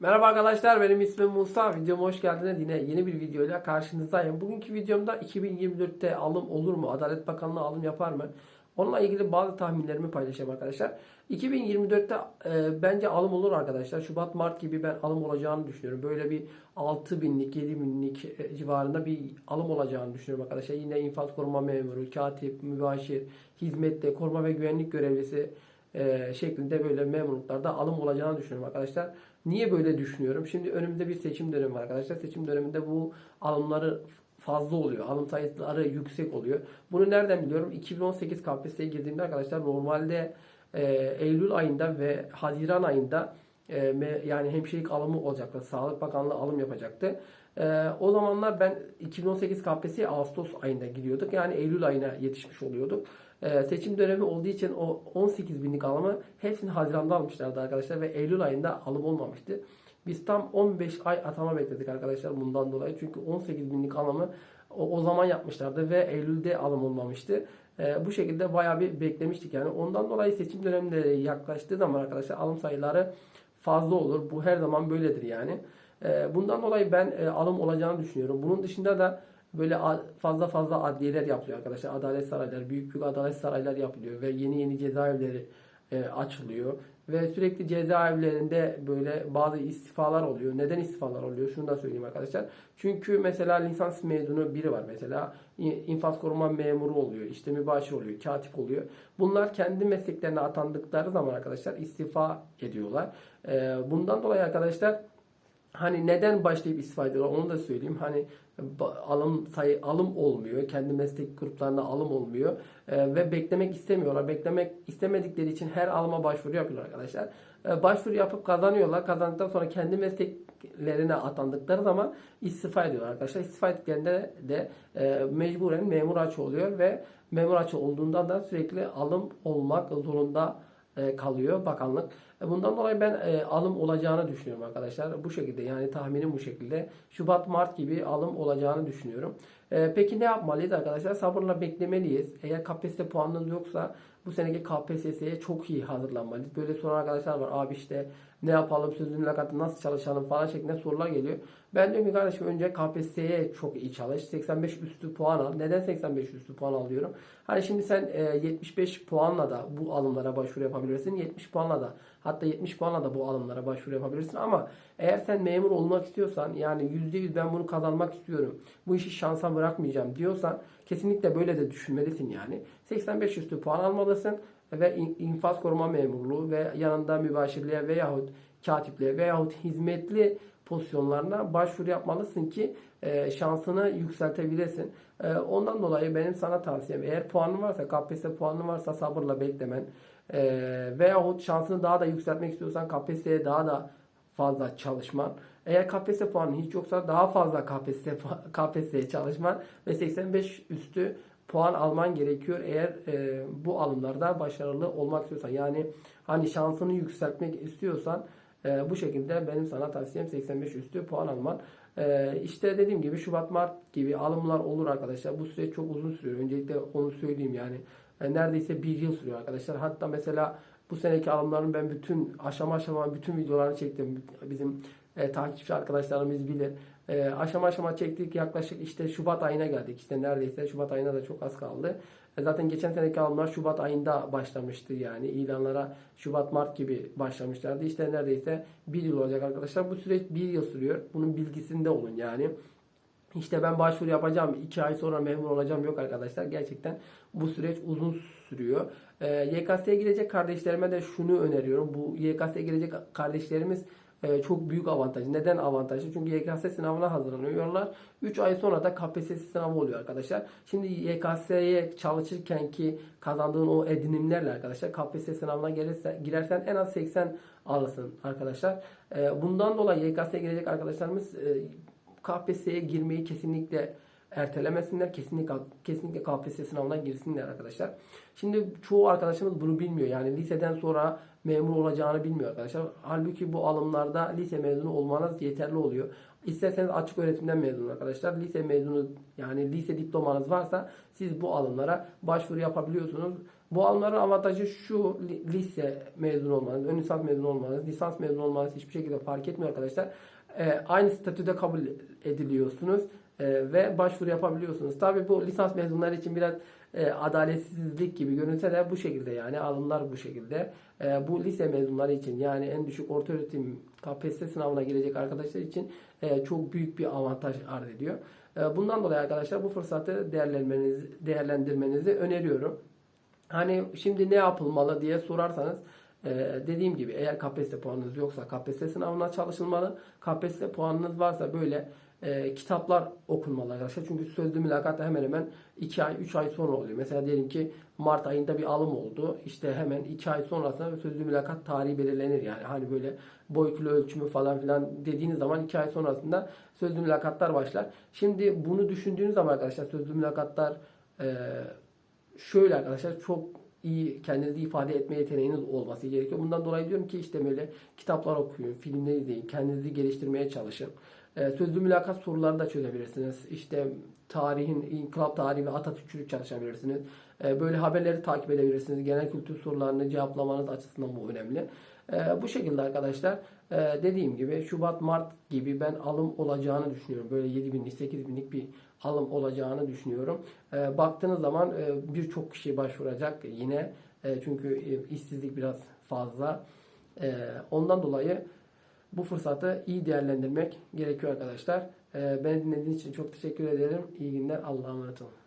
Merhaba arkadaşlar benim ismim Musa. Videoma hoş geldiniz. Yine yeni bir videoyla karşınızdayım. Bugünkü videomda 2024'te alım olur mu? Adalet Bakanlığı alım yapar mı? Onunla ilgili bazı tahminlerimi paylaşacağım arkadaşlar. 2024'te e, bence alım olur arkadaşlar. Şubat Mart gibi ben alım olacağını düşünüyorum. Böyle bir 6 binlik 7 binlik e, civarında bir alım olacağını düşünüyorum arkadaşlar. Yine infaz koruma memuru, katip, mübaşir, hizmette, koruma ve güvenlik görevlisi e, şeklinde böyle memurluklarda alım olacağını düşünüyorum arkadaşlar. Niye böyle düşünüyorum? Şimdi önümüzde bir seçim dönemi var arkadaşlar. Seçim döneminde bu alımları fazla oluyor. Alım sayıları yüksek oluyor. Bunu nereden biliyorum? 2018 KPSS'ye girdiğimde arkadaşlar normalde e, Eylül ayında ve Haziran ayında e, yani hemşirelik alımı olacaktı. Sağlık Bakanlığı alım yapacaktı. E, o zamanlar ben 2018 KPSS'ye Ağustos ayında giriyorduk. Yani Eylül ayına yetişmiş oluyorduk. E, seçim dönemi olduğu için o 18 binlik alımı hepsini Haziran'da almışlardı arkadaşlar ve Eylül ayında alım olmamıştı. Biz tam 15 ay atama bekledik arkadaşlar bundan dolayı. Çünkü 18 binlik alımı o, o zaman yapmışlardı ve Eylül'de alım olmamıştı. E, bu şekilde bayağı bir beklemiştik yani. Ondan dolayı seçim dönemleri yaklaştığı zaman arkadaşlar alım sayıları fazla olur. Bu her zaman böyledir yani. E, bundan dolayı ben e, alım olacağını düşünüyorum. Bunun dışında da böyle fazla fazla adliyeler yapılıyor arkadaşlar. Adalet sarayları, büyük büyük adalet sarayları yapılıyor ve yeni yeni cezaevleri e, açılıyor. Ve sürekli cezaevlerinde böyle bazı istifalar oluyor. Neden istifalar oluyor? Şunu da söyleyeyim arkadaşlar. Çünkü mesela lisans mezunu biri var mesela. İnfaz koruma memuru oluyor. işte mübaşir oluyor. Katip oluyor. Bunlar kendi mesleklerine atandıkları zaman arkadaşlar istifa ediyorlar. E, bundan dolayı arkadaşlar Hani neden başlayıp istifa ediyorlar onu da söyleyeyim. Hani alım sayı alım olmuyor. Kendi meslek gruplarında alım olmuyor. Ee, ve beklemek istemiyorlar. Beklemek istemedikleri için her alıma başvuru yapıyorlar arkadaşlar. Ee, başvuru yapıp kazanıyorlar. Kazandıktan sonra kendi mesleklerine atandıkları zaman istifa ediyorlar arkadaşlar. İstifa ettiklerinde de e, mecburen memur açı oluyor ve memur açı olduğunda da sürekli alım olmak zorunda kalıyor bakanlık. E, Bundan dolayı ben e, alım olacağını düşünüyorum arkadaşlar. Bu şekilde yani tahminim bu şekilde. Şubat Mart gibi alım olacağını düşünüyorum. E, Peki ne yapmalıyız arkadaşlar? Sabırla beklemeliyiz. Eğer KPSS puanınız yoksa bu seneki KPSS'ye çok iyi hazırlanmalıyız. Böyle soran arkadaşlar var. Abi işte ne yapalım sözlü mülakatı nasıl çalışalım falan şeklinde sorular geliyor. Ben diyorum ki kardeşim önce KPSS'ye çok iyi çalış. 85 üstü puan al. Neden 85 üstü puan alıyorum? Hani şimdi sen e, 75 puanla da bu alımlara başvuru yapabilirsin. 70 puanla da hatta 70 puanla da bu alımlara başvuru yapabilirsin ama eğer sen memur olmak istiyorsan yani %100 ben bunu kazanmak istiyorum. Bu işi şansa bırakmayacağım diyorsan kesinlikle böyle de düşünmelisin yani. 85 üstü puan almalısın ve in- infaz koruma memurluğu ve yanında mübaşirliğe veyahut katipliğe veyahut hizmetli pozisyonlarına başvuru yapmalısın ki e, şansını yükseltebilesin. E, ondan dolayı benim sana tavsiyem eğer puanın varsa KPSS puanın varsa sabırla beklemen e, veyahut şansını daha da yükseltmek istiyorsan KPSS'ye daha da fazla çalışman. Eğer KPSS puanın hiç yoksa daha fazla KPSS KPSS'ye çalışman ve 85 üstü puan alman gerekiyor eğer e, bu alımlarda başarılı olmak istiyorsan. Yani hani şansını yükseltmek istiyorsan e, bu şekilde benim sana tavsiyem 85 üstü puan alman. E, işte dediğim gibi Şubat Mart gibi alımlar olur arkadaşlar. Bu süreç çok uzun sürüyor. Öncelikle onu söyleyeyim yani. E, neredeyse bir yıl sürüyor arkadaşlar. Hatta mesela bu seneki alımların ben bütün aşama aşama bütün videolarını çektim. Bizim e, takipçi arkadaşlarımız bilir. E, aşama aşama çektik. Yaklaşık işte Şubat ayına geldik. İşte neredeyse Şubat ayına da çok az kaldı. E, zaten geçen seneki alımlar Şubat ayında başlamıştı yani. ilanlara Şubat Mart gibi başlamışlardı. İşte neredeyse bir yıl olacak arkadaşlar. Bu süreç bir yıl sürüyor. Bunun bilgisinde olun yani. İşte ben başvuru yapacağım, iki ay sonra memur olacağım yok arkadaşlar. Gerçekten bu süreç uzun sürüyor. Ee, YKS'ye girecek kardeşlerime de şunu öneriyorum. Bu YKS'ye girecek kardeşlerimiz e, çok büyük avantaj. Neden avantajlı? Çünkü YKS sınavına hazırlanıyorlar. 3 ay sonra da KPSS sınavı oluyor arkadaşlar. Şimdi YKS'ye çalışırken ki kazandığın o edinimlerle arkadaşlar KPSS sınavına gelirse, girersen en az 80 alırsın arkadaşlar. Ee, bundan dolayı YKS'ye girecek arkadaşlarımız e, KPSS'ye girmeyi kesinlikle ertelemesinler. Kesinlikle kesinlikle KPSS sınavına girsinler arkadaşlar. Şimdi çoğu arkadaşımız bunu bilmiyor. Yani liseden sonra memur olacağını bilmiyor arkadaşlar. Halbuki bu alımlarda lise mezunu olmanız yeterli oluyor. İsterseniz açık öğretimden mezun arkadaşlar. Lise mezunu yani lise diplomanız varsa siz bu alımlara başvuru yapabiliyorsunuz. Bu alımların avantajı şu li- lise mezun olmanız, ön lisans mezun olmanız, lisans mezun olmanız hiçbir şekilde fark etmiyor arkadaşlar. Ee, aynı statüde kabul ediliyorsunuz ve başvuru yapabiliyorsunuz. Tabii bu lisans mezunları için biraz e, adaletsizlik gibi görünse de bu şekilde yani alımlar bu şekilde. E, bu lise mezunları için yani en düşük orta öğretim KPSS sınavına girecek arkadaşlar için e, çok büyük bir avantaj arz ediyor. E, bundan dolayı arkadaşlar bu fırsatı değerlendirmenizi, değerlendirmenizi öneriyorum. Hani şimdi ne yapılmalı diye sorarsanız e, dediğim gibi eğer KPSS puanınız yoksa KPSS sınavına çalışılmalı. KPSS puanınız varsa böyle e, kitaplar okunmalı arkadaşlar. Çünkü sözlü mülakatta hemen hemen 2 ay 3 ay sonra oluyor. Mesela diyelim ki Mart ayında bir alım oldu. İşte hemen 2 ay sonrasında sözlü mülakat tarihi belirlenir yani. Hani böyle boy kilo ölçümü falan filan dediğiniz zaman 2 ay sonrasında sözlü mülakatlar başlar. Şimdi bunu düşündüğünüz zaman arkadaşlar sözlü mülakatlar e, şöyle arkadaşlar çok iyi kendinizi ifade etme yeteneğiniz olması gerekiyor. Bundan dolayı diyorum ki işte böyle kitaplar okuyun, filmler izleyin, kendinizi geliştirmeye çalışın. Ee, sözlü mülakat soruları da çözebilirsiniz. İşte tarihin, inkılap tarihi ve Atatürkçülük çalışabilirsiniz. Ee, böyle haberleri takip edebilirsiniz. Genel kültür sorularını cevaplamanız açısından bu önemli. Ee, bu şekilde arkadaşlar e, dediğim gibi Şubat, Mart gibi ben alım olacağını düşünüyorum. Böyle 7 binlik, 8 binlik bir alım olacağını düşünüyorum. Ee, baktığınız zaman e, birçok kişi başvuracak yine. E, çünkü e, işsizlik biraz fazla. E, ondan dolayı bu fırsatı iyi değerlendirmek gerekiyor arkadaşlar. E, beni dinlediğiniz için çok teşekkür ederim. İyi günler. Allah'a emanet olun.